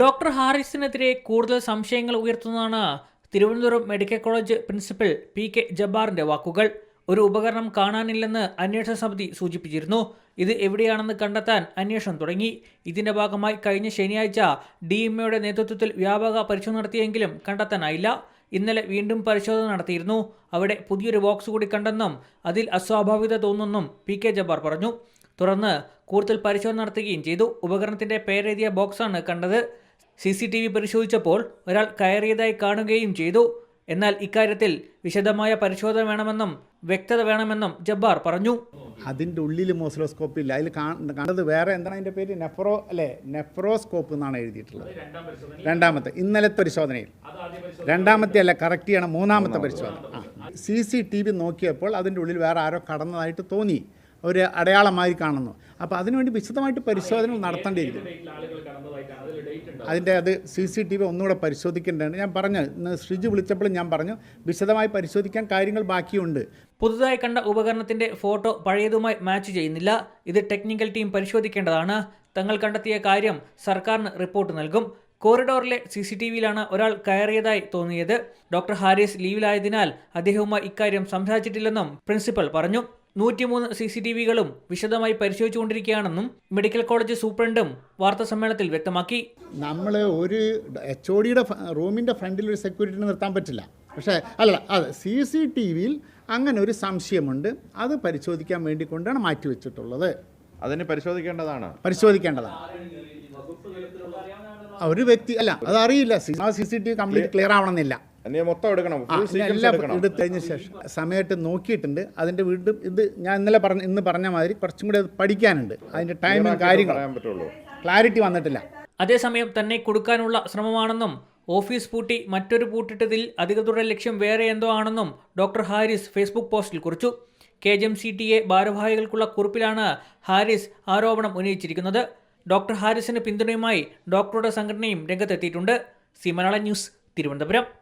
Doctor ഹാരിസിനെതിരെ കൂടുതൽ സംശയങ്ങൾ ഉയർത്തുന്നതാണ് Thiruvananthapuram medical college principal P K ജബ്ബാറിന്റെ വാക്കുകൾ. ഒരു ഉപകരണം കാണാനില്ലെന്ന് അന്വേഷണ സമിതി സൂചിപ്പിച്ചിരുന്നു. ഇത് എവിടെയാണെന്ന് കണ്ടെത്താൻ അന്വേഷണം തുടങ്ങി. ഇതിന്റെ ഭാഗമായി കഴിഞ്ഞ ശനിയാഴ്ച ഡി എംഒയുടെ നേതൃത്വത്തിൽ വ്യാപക പരിശോധന നടത്തിയെങ്കിലും കണ്ടെത്താനായില്ല. ഇന്നലെ വീണ്ടും പരിശോധന നടത്തിയിരുന്നു. അവിടെ പുതിയൊരു ബോക്സ് കൂടി കണ്ടെന്നും അതിൽ അസ്വാഭാവികത തോന്നുന്നും പി കെ ജബ്ബാർ പറഞ്ഞു. തുടർന്ന് കൂടുതൽ പരിശോധന നടത്തുകയും ചെയ്തു. ഉപകരണത്തിന്റെ പേരെഴുതിയ ബോക്സാണ് കണ്ടത്. സി സി ടി വി പരിശോധിച്ചപ്പോൾ ഒരാൾ കയറിയതായി കാണുകയും ചെയ്തു. എന്നാൽ ഇക്കാര്യത്തിൽ വിശദമായ പരിശോധന വേണമെന്നും വ്യക്തത വേണമെന്നും ജബ്ബാർ പറഞ്ഞു. അതിന്റെ ഉള്ളിൽ മോസിലോസ്കോപ്പ് ഇല്ല. അതിൽ കണ്ടത് വേറെ എന്താണ് അതിന്റെ പേര്? നെഫ്രോ അല്ലേ നെഫ്രോസ്കോപ്പ് എന്നാണ് എഴുതിയിട്ടുള്ളത്. രണ്ടാമത്തെ ഇന്നലത്തെ പരിശോധനയിൽ. രണ്ടാമത്തെ അല്ല കറക്റ്റ് ചെയ്യണം മൂന്നാമത്തെ പരിശോധന. സി സി ടി വി നോക്കിയപ്പോൾ അതിന്റെ ഉള്ളിൽ വേറെ ആരോ കടന്നതായിട്ട് തോന്നി. ഒരു അടയാളമായി കാണുന്നു. അപ്പോൾ അതിനുവേണ്ടി വിശദമായിട്ട് പരിശോധന നടത്തേണ്ടിയിരിക്കും അതിന്റെ അത് സി സി ടി വി ഒന്നുകൂടെ പരിശോധിക്കേണ്ടതാണ്. ഞാൻ പറഞ്ഞു ഇന്ന് ശ്രീജ് വിളിച്ചപ്പോഴും ഞാൻ പറഞ്ഞു വിശദമായി പരിശോധിക്കാൻ കാര്യങ്ങൾ ബാക്കിയുണ്ട്. പുതുതായി കണ്ട ഉപകരണത്തിന്റെ ഫോട്ടോ പഴയതുമായി മാച്ച് ചെയ്യുന്നില്ല. ഇത് ടെക്നിക്കൽ ടീം പരിശോധിക്കേണ്ടതാണ്. തങ്ങൾ കണ്ടെത്തിയ കാര്യം സർക്കാരിന് റിപ്പോർട്ട് നൽകും. കോറിഡോറിലെ സി സി ടി വിയിലാണ് ഒരാൾ കയറിയതായി തോന്നിയത്. ഡോക്ടർ ഹാരിസ് ലീവിലായതിനാൽ അദ്ദേഹവുമായി ഇക്കാര്യം സംസാരിച്ചിട്ടില്ലെന്നും പ്രിൻസിപ്പൽ പറഞ്ഞു. നൂറ്റിമൂന്ന് സി സി ടി വികളും വിശദമായി പരിശോധിച്ചുകൊണ്ടിരിക്കുകയാണെന്നും മെഡിക്കൽ കോളേജ് സൂപ്രണ്ടും വാർത്താ സമ്മേളനത്തിൽ വ്യക്തമാക്കി. നമ്മൾ ഒരു എച്ച് ഒ ഡിയുടെ റൂമിന്റെ ഫ്രണ്ടിൽ ഒരു സെക്യൂരിറ്റി നിർത്താൻ പറ്റില്ല. പക്ഷേ അല്ല അതെ സി സി ടി വിയിൽ അങ്ങനെ ഒരു സംശയമുണ്ട്. അത് പരിശോധിക്കാൻ വേണ്ടി കൊണ്ടാണ് മാറ്റിവെച്ചിട്ടുള്ളത് അതിന് പരിശോധിക്കേണ്ടതാണ്. പരിശോധിക്കേണ്ടതാണ്. ഒരു വ്യക്തി അല്ല അതറിയില്ല. ആ C C T V complete clear ആവണമെന്നില്ല. നീ മൊത്തം എടുക്കണം. ഫുൾ സീക്വൻസ് എടുക്കണം. എടുത്തു ശേഷം സമയത്ത് നോക്കിയിട്ടുണ്ട്. അതിന്റെ വീണ്ടും ഇത് ഞാൻ ഇന്നലെ പറഞ്ഞ ഇന്ന് പറഞ്ഞ മാതിരി കുറച്ചും കൂടി പഠിക്കാനുണ്ട്. അതിന്റെ ടൈമും കാര്യങ്ങളും ക്ലാരിറ്റി വന്നിട്ടില്ല. അതേസമയം തന്നെ കൊടുക്കാനുള്ള ശ്രമമാണെന്നും ഓഫീസ് പൂട്ടി മറ്റൊരു പൂട്ടിട്ടതിൽ അധികൃതരുടെ ലക്ഷ്യം വേറെ എന്തോ ആണെന്നും ഡോക്ടർ ഹാരിസ് ഫേസ്ബുക്ക് പോസ്റ്റിൽ കുറിച്ചു. K G M C T A ഭാരവാഹികൾക്കുള്ള കുറിപ്പിലാണ് ഹാരിസ് ആരോപണം ഉന്നയിച്ചിരിക്കുന്നത്. ഡോക്ടർ ഹാരിസിന് പിന്തുണയുമായി ഡോക്ടറുടെ സംഘടനയും രംഗത്തെത്തിയിട്ടുണ്ട്. സി മലയാള ന്യൂസ് തിരുവനന്തപുരം.